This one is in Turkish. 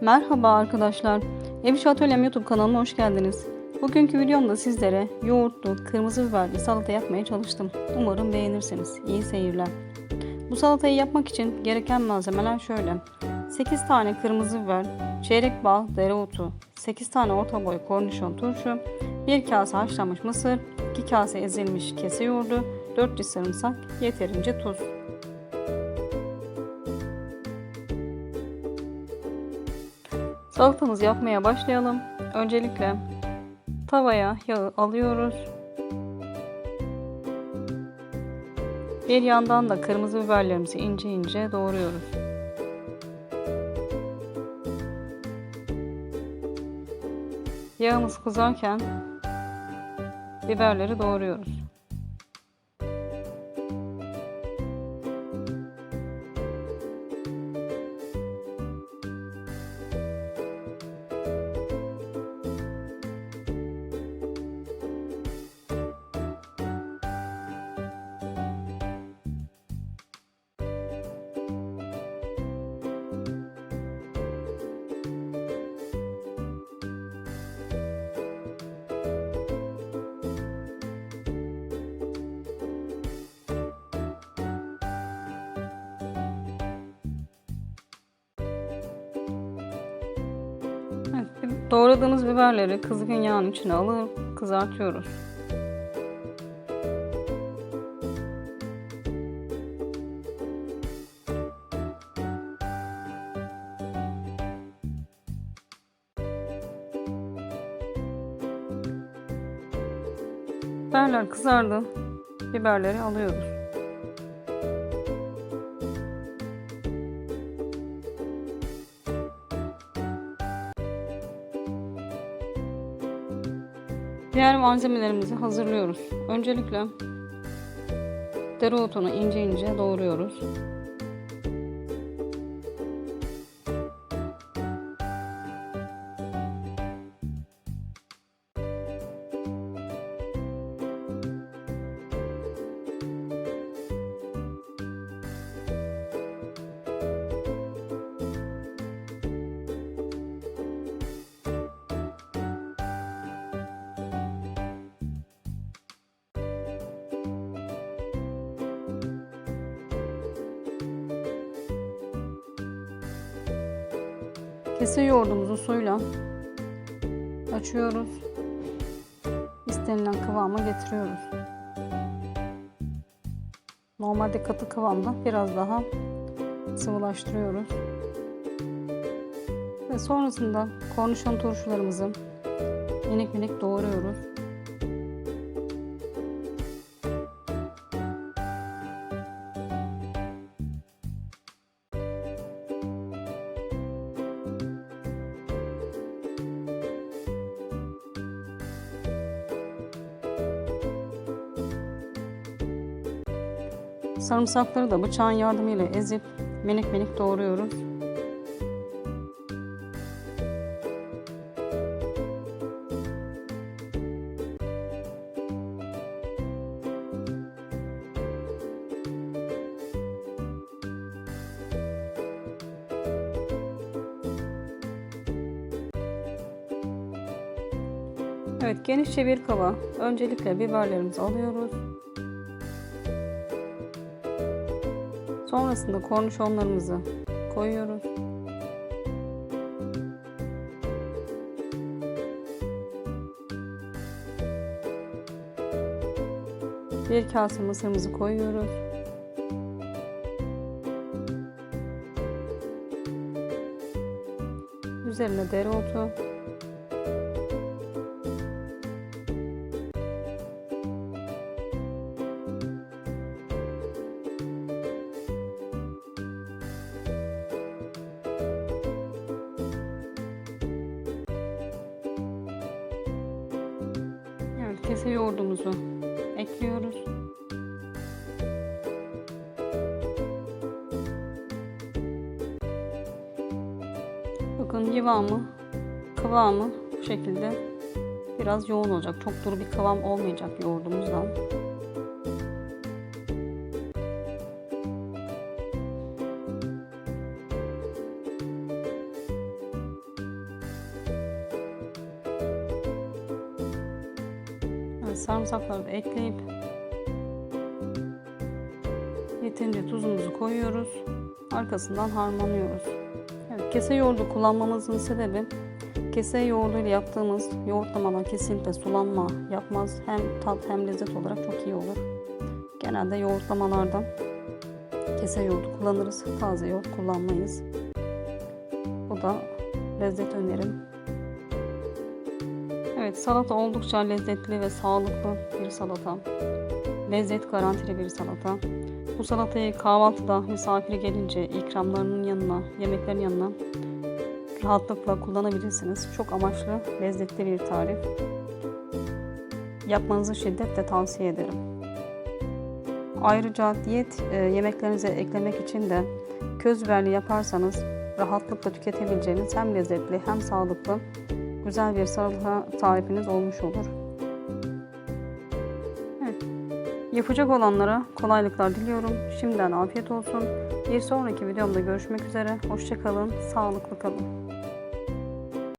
Merhaba arkadaşlar. Ev İş Atölyem YouTube kanalıma hoş geldiniz. Bugünkü videomda sizlere yoğurtlu, kırmızı biberli salata yapmaya çalıştım. Umarım beğenirsiniz. İyi seyirler. Bu salatayı yapmak için gereken malzemeler şöyle. 8 tane kırmızı biber, çeyrek bal, dereotu, 8 tane orta boy kornişon turşu, 1 kase haşlanmış mısır, 2 kase ezilmiş kese yoğurdu, 4 diş sarımsak, yeterince tuz. Salatamızı yapmaya başlayalım. Öncelikle tavaya yağı alıyoruz. Bir yandan da kırmızı biberlerimizi ince ince doğruyoruz. Yağımız kızarken biberleri doğruyoruz. Evet, doğradığımız biberleri kızgın yağın içine alıp kızartıyoruz. Biberler kızardı. Biberleri alıyoruz. Diğer malzemelerimizi hazırlıyoruz. Öncelikle dereotunu ince ince doğruyoruz. Kese yoğurdumuzu suyla açıyoruz. İstenilen kıvama getiriyoruz. Normalde katı kıvamda biraz daha sıvılaştırıyoruz. Ve sonrasında kornişon turşularımızı minik minik doğruyoruz. Sarımsakları da bıçağın yardımıyla ezip minik minik doğruyoruz. Evet genişçe bir kaba öncelikle biberlerimizi alıyoruz. Sonrasında kornişonlarımızı koyuyoruz. Bir kase mısırımızı koyuyoruz. Üzerine dereotu. Kese yoğurdumuzu ekliyoruz. Bakın yıvamı, kıvamı bu şekilde biraz yoğun olacak. Çok duru bir kıvam olmayacak yoğurdumuzdan. Sarımsakları ekleyip yeterince tuzumuzu koyuyoruz. Arkasından harmanlıyoruz. Evet, kese yoğurdu kullanmamızın sebebi kese yoğurdu ile yaptığımız yoğurtlamadan kesinlikle sulanma yapmaz. Hem tat hem lezzet olarak çok iyi olur. Genelde yoğurtlamalarda kese yoğurdu kullanırız. Taze yoğurt kullanmayız. Bu da lezzet önerim. Evet salata oldukça lezzetli ve sağlıklı bir salata. Lezzet garantili bir salata. Bu salatayı kahvaltıda misafir gelince ikramlarının yanına, yemeklerin yanına rahatlıkla kullanabilirsiniz. Çok amaçlı, lezzetli bir tarif. Yapmanızı şiddetle tavsiye ederim. Ayrıca diyet e, yemeklerinize eklemek için de köz biberli yaparsanız rahatlıkla tüketebileceğiniz hem lezzetli hem sağlıklı güzel bir salata tarifiniz olmuş olur. Evet. Yapacak olanlara kolaylıklar diliyorum. Şimdiden afiyet olsun. Bir sonraki videomda görüşmek üzere. Hoşçakalın, sağlıklı kalın.